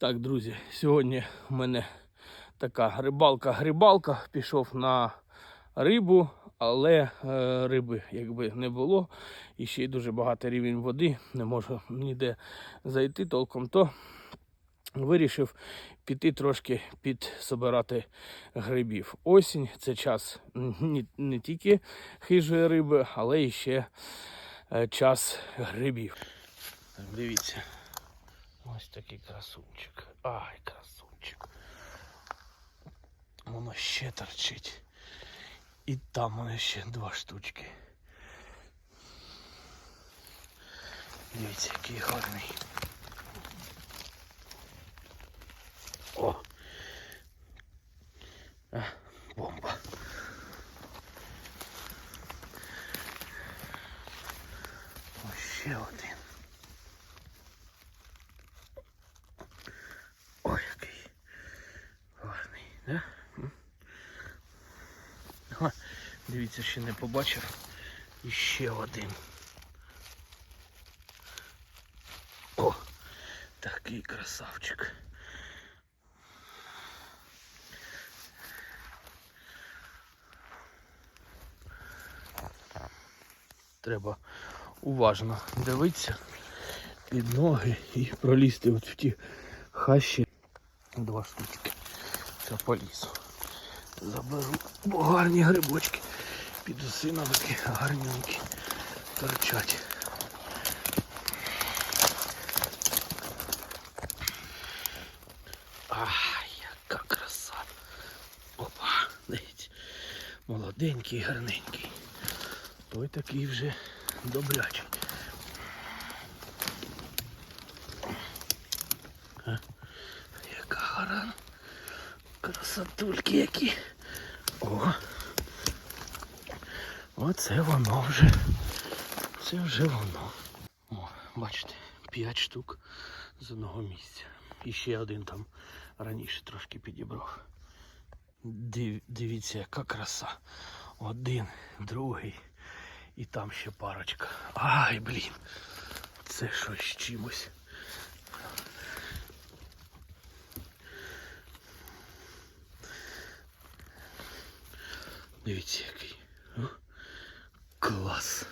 Так, друзі, сьогодні в мене така рибалка-грибалка. Пішов на рибу, але е, риби якби не було. І ще й дуже багато рівень води, не можу ніде зайти толком. То вирішив піти трошки підсобирати грибів. Осінь це час не, не тільки хижої риби, але і ще е, час грибів. Дивіться. Ось такий красунчик. Ай, красунчик. Воно ще торчить. І там воно ще два штучки. Дивіться, який гарний. О! А, бомба. Ось ще один. Дивіться, ще не побачив. І ще один. О, такий красавчик. Треба уважно дивитися під ноги і пролізти от в ті хащі. Два штучки. Це полізу. Заберу, гарні грибочки. Під осиновики гарненькі торчать. Молоденький, гарненький. Той такий вже добрячий. А? Яка гора. Красотульки які. О. Оце воно вже. Це вже воно. О, бачите, 5 штук з одного місця. І ще один там раніше трошки підібрав. Див, дивіться, яка краса. Один, другий. І там ще парочка. Ай, блін. Це щось з чимось. Дивіться який. О, клас.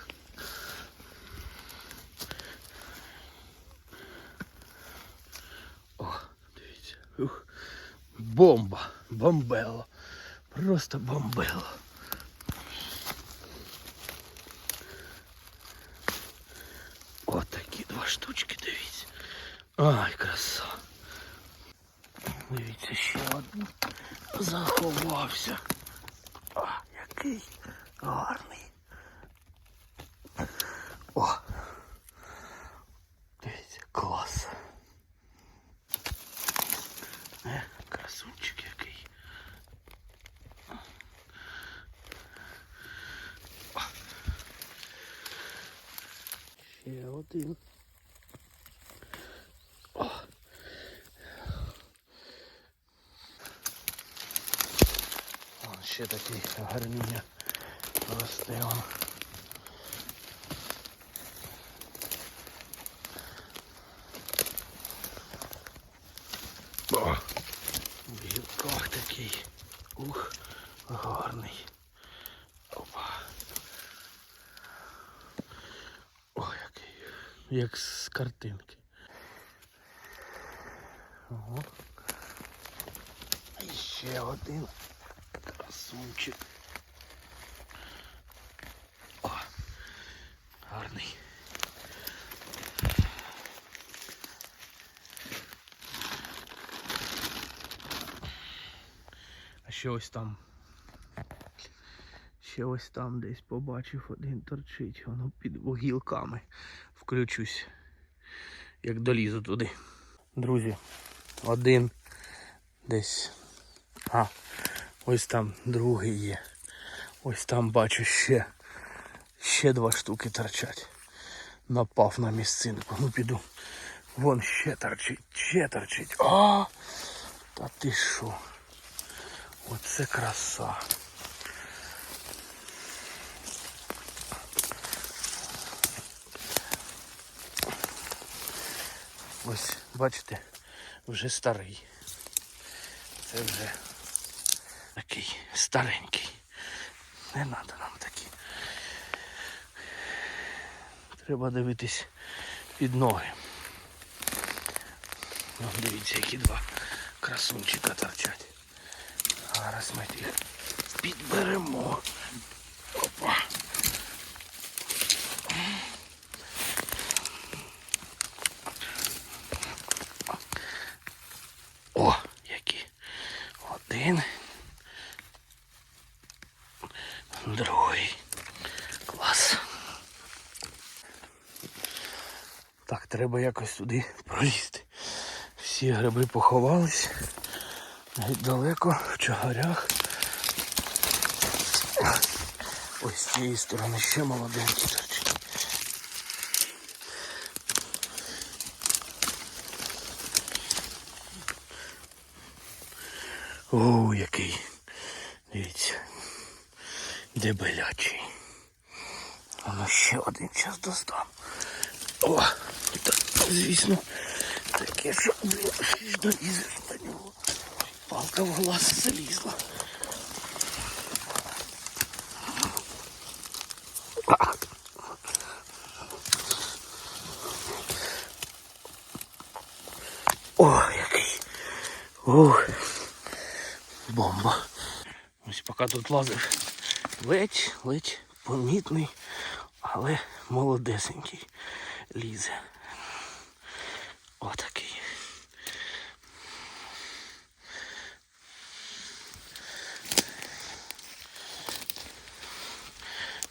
О, дивіться. Ух. Бомба. Бомбело. Просто бомбело. От такі два штучки, дивіться. Ай, краса. Дивіться, ще один заховався. А, який гарний. Вон ще такий гарнюня росте он. О, в гілках такий. Ух, гарний. Опа. О, який. Як з картинки. Ого. І ще один красунчик. О, гарний. А ще ось там. Ще ось там десь побачив один торчить, воно під вугілками. Включусь, як долізу туди. Друзі, один десь. А, ось там другий є. Ось там бачу ще. Ще два штуки торчать. Напав на місцинку. Ну піду. Вон ще торчить, ще торчить. А! Та ти що? Оце краса. Ось, бачите, вже старий. Це вже такий старенький. Не треба нам такі. Треба дивитись під ноги. Ну, дивіться, які два красунчика торчать. Зараз ми їх підберемо. Опа. О, які. Один. Другий. Клас. Так, треба якось туди пролізти. Всі гриби поховались. Геть далеко, в чагарях. Ось з цієї сторони ще молоденькі торчать. О, який. Дивіться. Дебелячий. А ну ще один час достану. О, так, звісно, таке, що блін, ж долізеш до нього. Палка в глаз залізла. О, який. Ух. Бомба. Ось поки тут лазив. Ледь, ледь помітний, але молодесенький лізе. Отакий.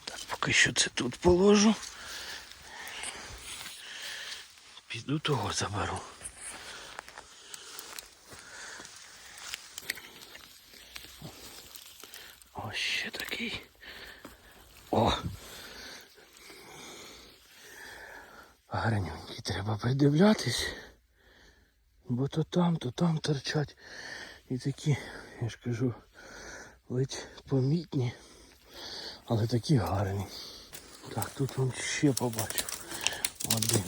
Так, поки що це тут положу. Піду того заберу. Ось ще такий. О! Гарненький, треба придивлятись. Бо то там, то там торчать. І такі, я ж кажу, ледь помітні, але такі гарні. Так, тут вон ще побачив. Один.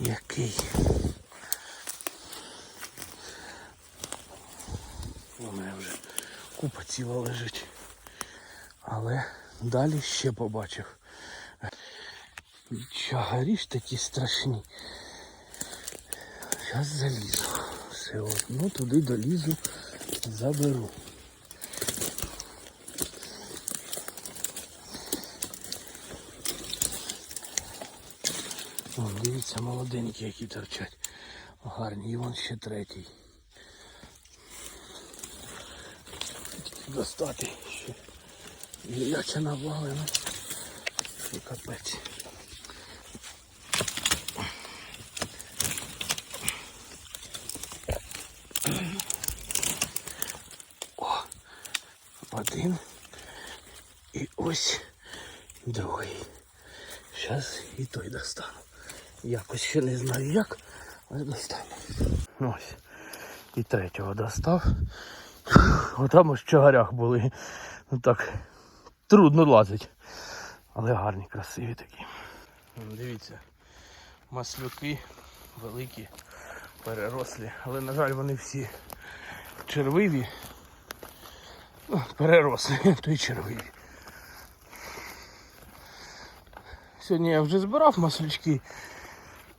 Який. У мене вже купа ціла лежить. Але далі ще побачив. Чагарі ж такі страшні. Зараз залізу. Все одно туди долізу, заберу. О, дивіться, молоденькі, які торчать. Гарні, і вон ще третій. Достати ще. Гіляча навалена. І капець. О, один. І ось другий. Зараз і той достану. Якось ще не знаю як, але достану. Ось. І третього достав. Отам ось в чагарях були. Ну так, трудно лазить. Але гарні, красиві такі. Дивіться, маслюки великі, перерослі. Але, на жаль, вони всі червиві. Ну, переросли, то й червиві. Сьогодні я вже збирав маслючки.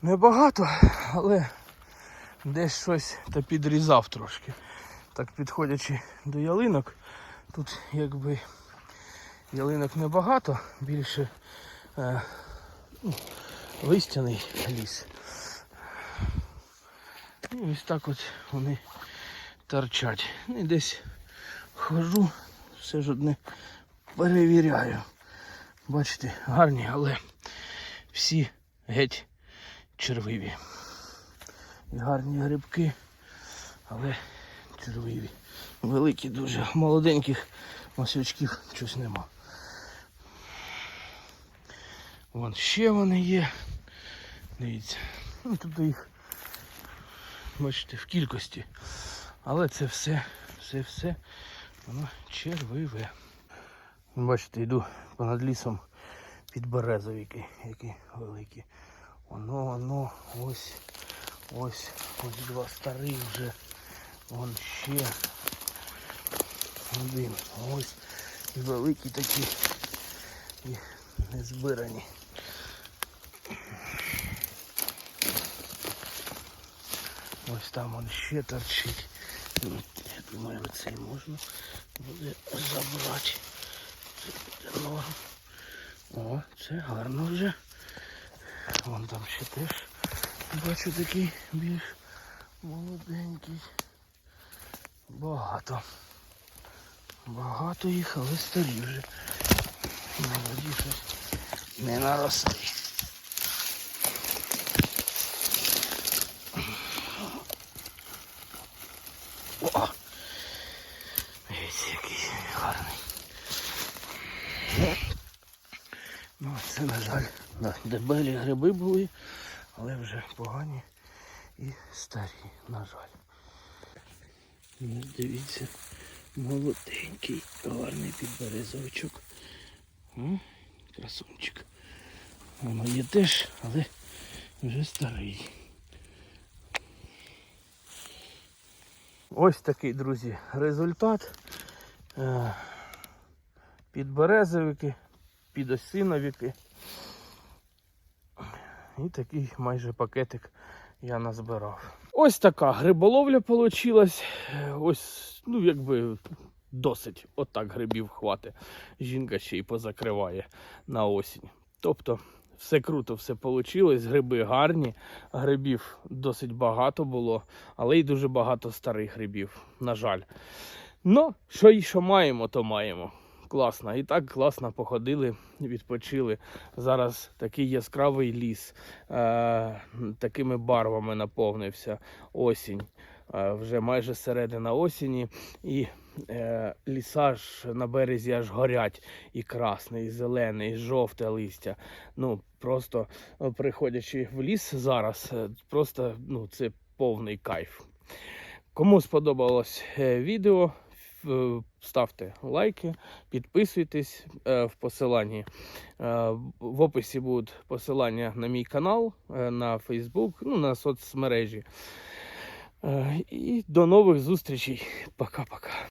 Небагато, але десь щось та підрізав трошки. Так підходячи до ялинок, тут якби ялинок небагато, більше е, ну, листяний ліс. І ось так от вони торчать. Ну, І десь хожу, все ж одне перевіряю. Бачите, гарні, але всі геть червиві. І гарні грибки, але червиві. Великі дуже, молоденьких масючків щось нема. Вон ще вони є. Дивіться. Ну, тобто їх, бачите, в кількості. Але це все, все, все, воно червиве. Бачите, йду понад лісом під березовики, які великі. Воно, воно, ось, ось, ось два старих вже. Вон ще один. Ось і великі такі і не збирані. Ось там он ще торчить. Я думаю, цей можна буде забрати. Це буде. О, це гарно вже. Вон там ще теж бачу такий більш молоденький. Багато. Багато їх, але старі вже. Молоді щось не наросли. О! Дивіться, який гарний. Ну, це, на жаль, да, дебелі гриби були, але вже погані і старі, на жаль. Ну, дивіться, молоденький, гарний підберезовичок. Красунчик. Воно є теж, але вже старий. Ось такий, друзі, результат. Е, Підберезовики, підосиновики. І такий майже пакетик я назбирав. Ось така гриболовля вийшла. Ось, ну якби досить. Отак грибів хватить. Жінка ще й позакриває на осінь. Тобто, все круто, все вийшло. Гриби гарні, грибів досить багато було, але й дуже багато старих грибів, на жаль. Ну, що і що маємо, то маємо. Класно. І так класно походили, відпочили. Зараз такий яскравий ліс, е, такими барвами наповнився осінь. Е, вже майже середина осені, і е, ліса ж на березі аж горять. І красне, і зелене, і жовте листя. Ну, просто е, приходячи в ліс зараз, е, просто ну, це повний кайф. Кому сподобалось е, відео, ставте лайки, підписуйтесь е, в посиланні. е, В описі будуть посилання на мій канал, е, на Facebook, ну, на соцмережі. Е, І до нових зустрічей. Пока-пока.